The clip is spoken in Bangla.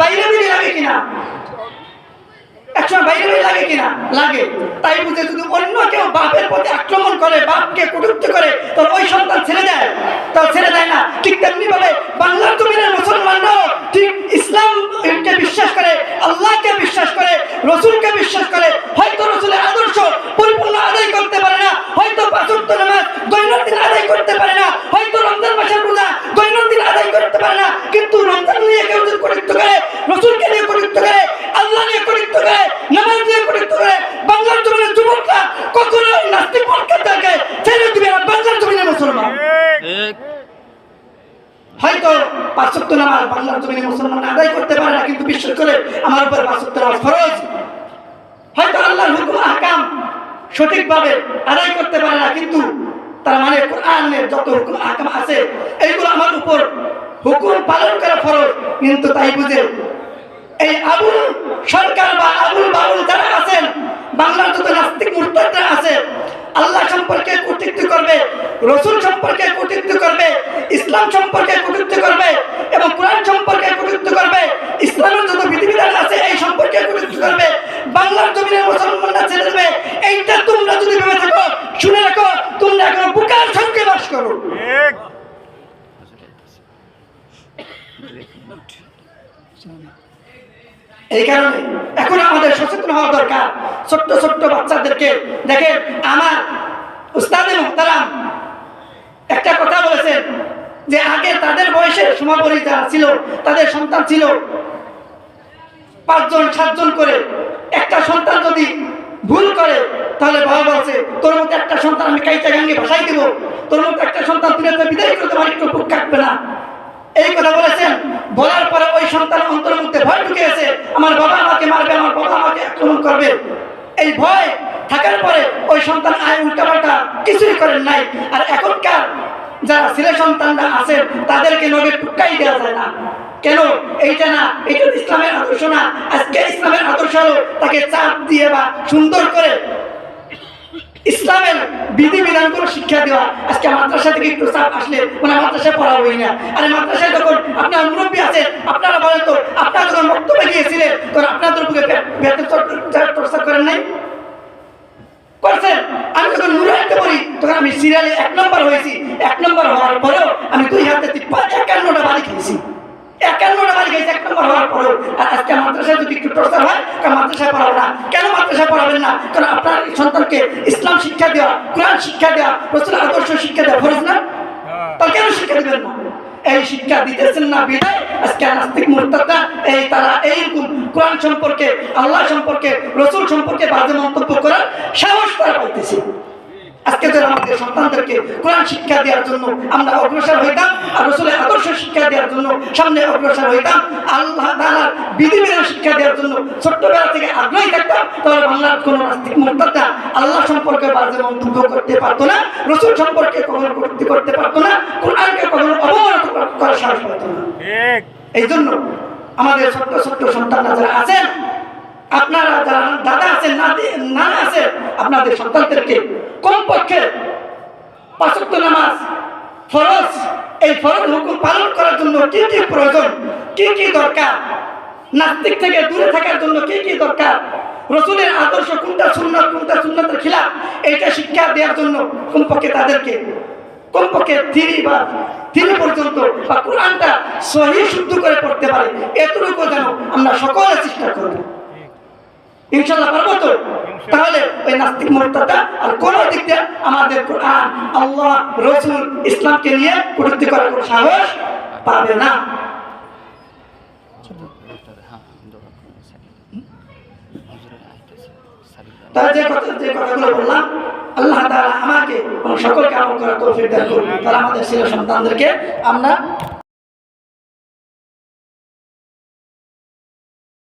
লাগে কিনা? লাগে কিনা? লাগে। তাই অন্য কেউ বাপের আক্রমণ করে, বাপকে কটুক্তি করে তোর ওই সন্তান ছেড়ে দেয়। তাহলে ছেড়ে দেয় না। ঠিক তেমনি ভাবে বাংলার জমিনের মুসলমানরাও ঠিক ইসলামকে বিশ্বাস করে আল্লাহকে বিশ্বাস করে রসুলকে বিশ্বাস করে হয়তো রসুলের আদর্শ পরিপূর্ণ আদায় করতে পারে না হয়তো পাঁচত্ব নামাজ দৈনন্দিন আদায় করতে পারে না হয়তো রমজান মাসের রোজা দৈনন্দিন আদায় করতে পারে না কিন্তু রমজান নিয়ে কেউ যদি কটুক্ত করে রসুলকে নিয়ে কটুক্ত করে আল্লাহ নিয়ে কটুক্ত করে নামাজ নিয়ে কটুক্ত করে বাংলার জমিনের যুবকরা কখনোই নাস্তিক মর্যাদাকে ছেড়ে দিবে না বাংলার জমিনের মুসলমান হয়তো পাঁচত্ব নামাজ বাংলার জমিনে মুসলমান আদায় করতে পারে না, কিন্তু বিশ্বাস করে আমার উপর পাঁচত্ব নামাজ ফরজ। হয়তো আল্লাহর হুকুম, আহকাম সঠিকভাবে আদায় করতে পারে না, কিন্তু তার মানে কোরআনের যত হুকুম, আহকাম আছে, এইগুলো আমার উপর হুকুম পালন করা ফরজ। কিন্তু তাই বুঝে এই আবুল সরকার বা আবুল বাবুল যারা আছেন, বাংলার যত নাস্তিক মুরতাদরা আছে আল্লাহ সম্পর্কে কটূক্তি করবে রসুল সম্পর্কে কটূক্তি করবে ইসলাম সম্পর্কে কটূক্তি করবে এবং কোরআন সম্পর্কে কটূক্তি করবে ইসলামের যত বিধিবিধান আছে এই সম্পর্কে কটূক্তি করবে বাংলার জমিনের মুসলমানরা ছেড়ে দেবে এইটা তোমরা যদি ভেবে থাকো শুনে রাখো তোমরা এখন বুকার সঙ্গে বাস করো। এই কারণে এখন আমাদের সচেতন হওয়া দরকার। ছোট্ট ছোট্ট বাচ্চাদেরকে দেখেন, আমার উস্তাদে মোহতারাম একটা কথা বলেছেন যে আগে তাদের বয়সের সমাপনী যারা ছিল, তাদের সন্তান ছিল পাঁচজন, সাতজন করে। একটা সন্তান যদি ভুল করে, তাহলে বাবা বলছে, তোর মতো একটা সন্তান আমি কাইটা গাঙ্গে ভাসাই দেবো। তোর মতো একটা সন্তান তুই তো বিদায় করতে পারি একটু বুক কাটবে না। এই কথা বলেছেন বলার পরে ওই সন্তান অন্তরের মধ্যে ভয় ঢুকে গেছে আমার বাবা আমাকে মারবে, আমার বাবা আমাকে আক্রমণ করবে। এই ভয় থাকার পরে ওই সন্তান আয় উল্টাপাল্টা কিছুই করেন নাই। আর এখনকার যারা ছেলে সন্তানরা আছে তাদেরকে নবে টুকাই দেওয়া যায় না। কেন? এইটা না, এইটা ইসলামের আদর্শ না। আজকে ইসলামের আদর্শ হলো তাকে চাপ দিয়ে বা সুন্দর করে ইসলামের বিধি বিধানগুলো শিক্ষা দেওয়া। আজকে মাদ্রাসা থেকে একটু চাপ আসলে মানে মাদ্রাসায় পড়াবোই না। আরে মাদ্রাসায় যখন আপনার মুরব্বী আছে, আপনারা বলেন তো, আপনারা যখন বক্তব্য গিয়েছিলেন, তখন আপনাদের বুকে চর্চা করেন নাই? আমি পড়ি আমি সিরিয়ালে এক নম্বর হয়েছি। এক নম্বর হওয়ার পরেও আমি দুই হাতে একান্নটা বাড়ি খেয়েছি। একান্নটা বাড়ি খেয়েছি এক নম্বর হওয়ার পরেও। আর আজকে মাদ্রাসায় যদি একটু প্রচার হয় কারণ মাদ্রাসায় পড়াবো না। কেন মাদ্রাসায় পড়াবেন না? কারণ আপনার সন্তানকে ইসলাম শিক্ষা দেওয়া কোরআন শিক্ষা দেওয়া রসুল আদর্শ শিক্ষা দেওয়া ফরজ না? তাহলে কেন শিক্ষা দিবেন না? এই শিক্ষা দিতেছেন না বিদায় আজকে নাস্তিক মুরতাদা এই তারা এইরকম কোরআন সম্পর্কে আল্লাহ সম্পর্কে রসুল সম্পর্কে বাজে মন্তব্য করার সাহস তারা পাইতেছে। আজকে যারা আমাদের সন্তানদেরকে কোরআন শিক্ষা দেওয়ার জন্য আমরা অগ্রসর হইতাম আর রসুলের আদর্শ শিক্ষা দেওয়ার জন্য সামনে অগ্রসর হইতাম আল্লাহ তালার বিধিবিধান শিক্ষা দেওয়ার জন্য ছোট্টবেলা থেকে আগ্রহী থাকতাম তাহলে বাংলার কোনো নাস্তিক মুরতাদা আল্লাহ সম্পর্কে বাজে মন্তব্য করতে পারতো না রসুল সম্পর্কে কখনো কটূক্তি করতে পারতো না কোরআনকে কখনো অবমানিত করার সাহস পাইতো না। এই জন্য আমাদের ছোট্ট ছোট্ট সন্তানরা যারা আছেন আপনারা যারা দাদা আছেন নাতি নানা আছেন আপনাদের সন্তানদেরকে কমপক্ষে পাঁচক্ত নামাজ, ফরজ, এই ফরজ হুকুম পালন করার জন্য কি কি প্রয়োজন, কি কি দরকার, নাস্তিক থেকে দূরে থাকার জন্য কি কি দরকার, রসুলের আদর্শ কোনটা, সুন্নত কোনটা, সুন্নতের খিলাফ, এইটা শিক্ষা দেওয়ার জন্য কমপক্ষে তাদেরকে, কমপক্ষে থ্রি বা থ্রি পর্যন্ত বা কোরআনটা সহি শুদ্ধ করে পড়তে পারে। এতটুকু যেন আমরা সকলে চেষ্টা করব ইনশাল্লাহ পারব তো? তাহলে ওই নাস্তিক মোর্তাটা আর কোনো দিক দিয়ে আমাদের কোরআন, আল্লাহ, রসুল, ইসলামকে নিয়ে কটূক্তি করার কোনো সাহস পাবে না। যে কথা যে আল্লাহ আমাকে সকলকে তারা আমাদের সন্তানদেরকে আমরা